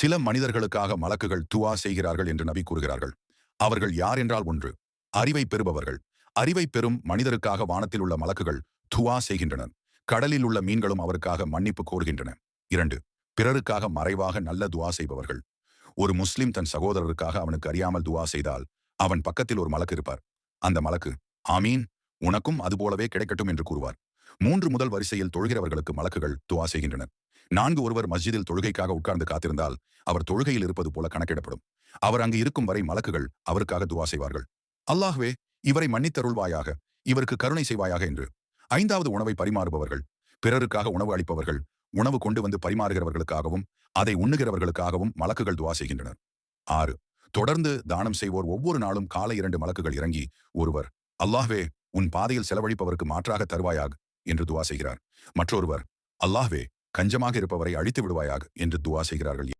சில மனிதர்களுக்காக மலக்குகள் துவா செய்கிறார்கள் என்று நபி கூறுகிறார்கள். அவர்கள் யார் என்றால் ஒன்று அறிவை பெறுபவர்கள். அறிவை பெறும் மனிதருக்காக வானத்தில் உள்ள மலக்குகள் துவா செய்கின்றனர். கடலில் உள்ள மீன்களும் அவருக்காக மன்னிப்பு கோருகின்றன. இரண்டு பிறருக்காக மறைவாக நல்ல துவா செய்பவர்கள். ஒரு முஸ்லிம் தன் சகோதரருக்காக அவனுக்கு அறியாமல் துவா செய்தால் அவன் பக்கத்தில் ஒரு மலக்கு இருப்பார். அந்த மலக்கு ஆமீன் உனக்கும் அதுபோலவே கிடைக்கட்டும் என்று கூறுவார். மூன்று முதல் வரிசையில் தொழுகிறவர்களுக்கு மலக்குகள் துவா செய்கின்றனர். நான்கு ஒருவர் மஸ்ஜிதில் தொழுகைக்காக உட்கார்ந்து காத்திருந்தால் அவர் தொழுகையில் இருப்பது போல கணக்கிடப்படும். அவர் அங்கு இருக்கும் வரை மலக்குகள் அவருக்காக துவா செய்வார்கள். அல்லாஹ்வே இவரை மன்னித்தருள்வாயாக இவருக்கு கருணை செய்வாயாக என்று. ஐந்தாவது உணவை பரிமாறுபவர்கள் பிறருக்காக உணவு அளிப்பவர்கள் உணவு கொண்டு வந்து பரிமாறுகிறவர்களுக்காகவும் அதை உண்ணுகிறவர்களுக்காகவும் மலக்குகள் துவா செய்கின்றனர். ஆறு தொடர்ந்து தானம் செய்வோர் ஒவ்வொரு நாளும் காலை இரண்டு மலக்குகள் இறங்கி ஒருவர் அல்லாஹ்வே உன் பாதையில் செலவழிப்பவருக்கு மாற்றாக தருவாயாக என்று துவா செய்கிறார். மற்றொருவர் அல்லாஹ்வே கஞ்சமாக இருப்பவரை அழித்து விடுவாயாக என்று துவா செய்கிறார்கள்.